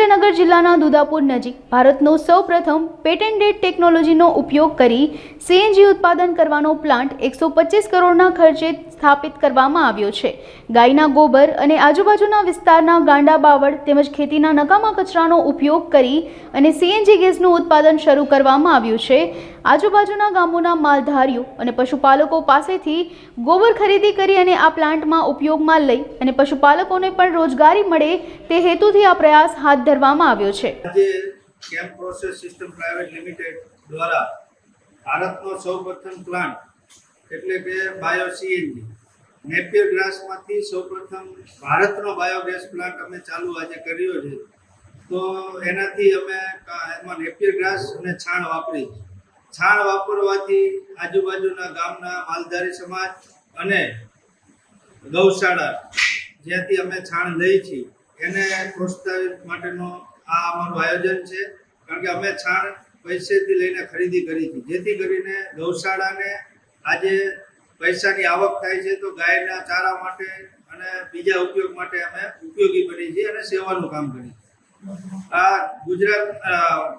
સુરેન્દ્રનગર જિલ્લાના દુધાપુર નજીક ભારતનો સૌપ્રથમ પેટેન્ટેડ ટેકનોલોજીનો ઉપયોગ કરી સીએનજી ઉત્પાદન કરવાનો પ્લાન્ટ એકસો પચીસ કરોડના ખર્ચે સ્થાપિત કરવામાં આવ્યો છે. ગાયના ગોબર અને આજુબાજુના વિસ્તારના ગાંડા બાવળ તેમજ ખેતીના નકામા કચરાનો ઉપયોગ કરી અને સીએનજી ગેસનું ઉત્પાદન શરૂ કરવામાં આવ્યું છે. આજુબાજુના ગામોના માલધારીઓ અને પશુપાલકો પાસેથી ગોબર ખરીદી કરી અને આ પ્લાન્ટમાં ઉપયોગમાં લઈ અને પશુપાલકોને પણ રોજગારી મળે તે હેતુથી આ પ્રયાસ હાથ ધરવામાં આવ્યો છે ભારતનો સૌપ્રથમ પ્લાન્ટ, એટલે કે બાયો સીએનજી નેપિયર ગ્રાસમાંથી સૌપ્રથમ ભારતનો બાયોગેસ પ્લાન્ટ અમે ચાલુ આજે કર્યો છે તો એનાથી અમે એમાં નેપિયર ગ્રાસ અને છાણ વાપરી. છાણ વાપરવાથી આજુબાજુના ગામના માલધારી સમાજ અને ગૌશાળા જ્યાંથી અમે છાણ લઈ છીએ, એને પ્રોત્સાહિત માટેનો આ અમારું આયોજન છે કારણ કે અમે છાણ પૈસેથી લઈને ખરીદી કરી છે જેથી કરીને ગૌશાળાને આજે પૈસાની આવક થાય છે તો ગાયના ચારા માટે અને બીજા ઉપયોગ માટે અમે ઉપયોગી બની છીએ અને સેવાનું કામ કરીએ છીએ. આ ગુજરાત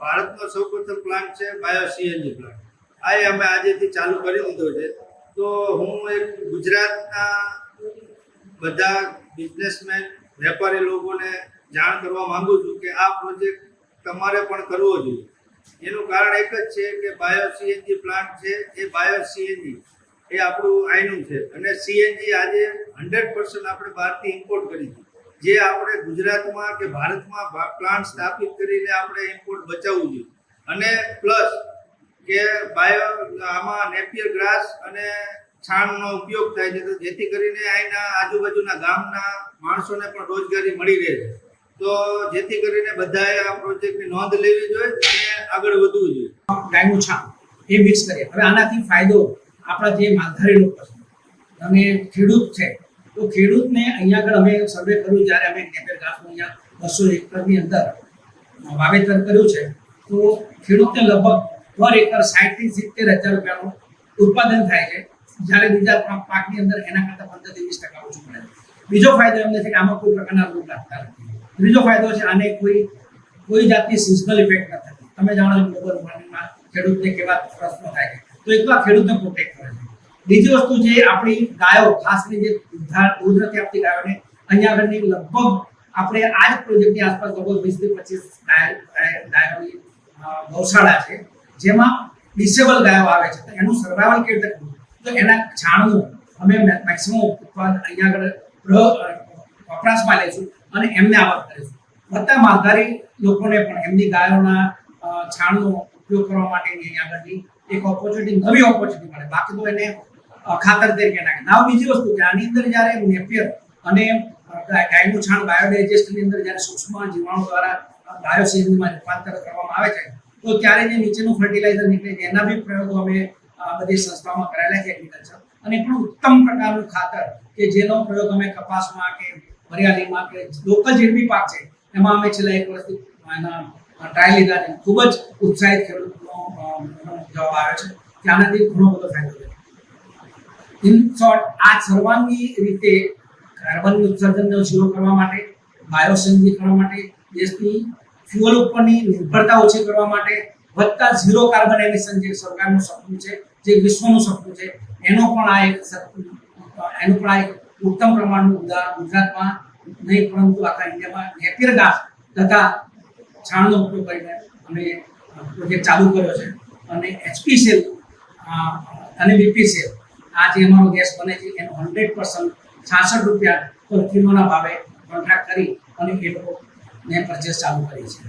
ભારતનો સૌપ્રથમ પ્લાન્ટ છે બાયો સીએનજી પ્લાન્ટ આ એ અમે આજેથી ચાલુ કરી દીધો છે તો હું એક ગુજરાતના બધા બિઝનેસમેન વેપારી લોકોને જાણ કરવા માંગુ છું કે આ પ્રોજેક્ટ તમારે પણ કરવો જોઈએ. એનું કારણ એક જ છે કે બાયો સીએનજી પ્લાન્ટ છે, એ બાયો સીએનજી એ આપણું આઈનું છે. અને સીએનજી આજે હંડ્રેડ પર્સન્ટ આપણે બહારથી ઇમ્પોર્ટ કરી છે. જે આપણે ગુજરાતમાં કે ભારતમાં પ્લાન્ટ સ્થાપિત કરીને આપણે ઇમ્પોર્ટ બચાવવું જોઈએ. અને પ્લસ કે બાયો આમાં નેપિયર ગ્રાસ અને છાણનો ઉપયોગ થાય છે. તો જેથી કરીને અહીંના આજુબાજુના ગામના માણસોને પણ રોજગારી મળી રહે છે. તો જેથી કરીને બધાએ આ પ્રોજેક્ટની નોંધ લેવી જોઈએ અને આગળ વધવું જોઈએ. ગાયનું છાણ, એ મિક્સ કરીએ. હવે આનાથી ફાયદો આપણા જે માલધારી લોકો છે. અને ખેડૂત છે. તો ખેડૂતને અહીંયા આગળ અમે સર્વે કર્યું જ્યારે અમે નેપેર ઘાસનું અહીંયા બસો એકરની અંદર વાવેતર કર્યું છે, તો ખેડૂતને લગભગ પર એકર સાહીઠથી સિત્તેર હજાર રૂપિયાનું ઉત્પાદન થાય છે. જ્યારે બીજા પાકની અંદર એના કરતાં પંદરથી વીસ ટકા ઓછું છે. બીજો ફાયદો એમને છે કે આમાં કોઈ પ્રકારના રોગ લાગતા નથી. ત્રીજો ફાયદો છે આને કોઈ કોઈ જાતની સિઝનલ ઇફેક્ટ ન થતી. તમે જાણો છો ગ્લોબલ વોર્મિંગમાં ખેડૂતને કેવા પ્રશ્નો થાય છે. તો એક ખેડૂતને પ્રોટેક્ટ કરે છે. બીજી વસ્તુ જે આપણી ગાયો ખાસ કરીને જે નથી આપતી ગાયોને અહીંયા આગળની લગભગ આપણે આ જ આસપાસ લગભગ વીસ પચીસ ગાયોની ગૌશાળા છે, જેમાં ડિસેબલ ગાયો આવે છે. એનું સર્વાઈવલ કેવી રીતે તો એના છાણનું અમે મેક્સિમમ ઉત્પાદન અહીંયા આગળ વપરાશમાં લઈશું અને એમને આવક કરીશું બધા માલધારી લોકોને પણ એમની ગાયોના છાણનો ઉપયોગ કરવા માટેની અહીંયા આગળની એક ઓપોર્ચ્યુનિટી નવી ઓપોર્ચ્યુનિટી મળે. બાકી તો એને ખાતર તરીકે નાખે. ના બીજી વસ્તુ કે આની અંદર જ્યારે નેપિયર અને ગાયનું છાણ બાયોડાયજેસ્ટની અંદર જ્યારે સૂક્ષ્મ જીવાણુ દ્વારા બાયોસિઝમાં રૂપાંતર કરવામાં આવે છે, તો ત્યારે જે નીચેનું ફર્ટિલાઇઝર નીકળે છે, એના બી પ્રયોગો અમે બધી સંસ્થાઓમાં કરેલા છે એગ્રીકલ્ચર અને પણ ઉત્તમ પ્રકારનું ખાતર કે જેનો પ્રયોગ અમે કપાસમાં કે વરિયાળીમાં કે લોકલ જે બી પાક છે, એમાં અમે છેલ્લા એક વર્ષથી, એના ટ્રાયલ લીધા છે. ખૂબ જ ઉત્સાહિત ખેડૂતનો જવાબ આવ્યો છે કે આનાથી ઘણો બધો ફાયદો ઇન આ સર્વાંગી રીતે કાર્બન ઉત્સર્જનને ઝીરો કરવા માટે બાયોસેન્જી કરવા માટે, દેશની ફ્યુઅલ ઉપરની નિર્ભરતા ઓછી કરવા માટે, વધતા ઝીરો કાર્બન એમિશન જે સરકારનું સપનું છે, જે વિશ્વનું સપનું છે, એનો પણ આ એક એનું પણ આ એક ઉત્તમ પ્રમાણનું ઉદાહરણ ગુજરાતમાં નહીં, પરંતુ આખા ઇન્ડિયામાં નેપિયર ગાસ તથા છાણનો ઉપયોગ કરીને અમે પ્રોજેક્ટ ચાલુ કર્યો છે. અને એચપી સેલ અને બીપી આ જે અમારો ગેસ બને છે, એનો હંડ્રેડ પર્સન્ટ છાસઠ રૂપિયા કિલોના ભાવે કોન્ટ્રાક્ટ કરી અને એ લોકોને પરચેસ ચાલુ કરી છે.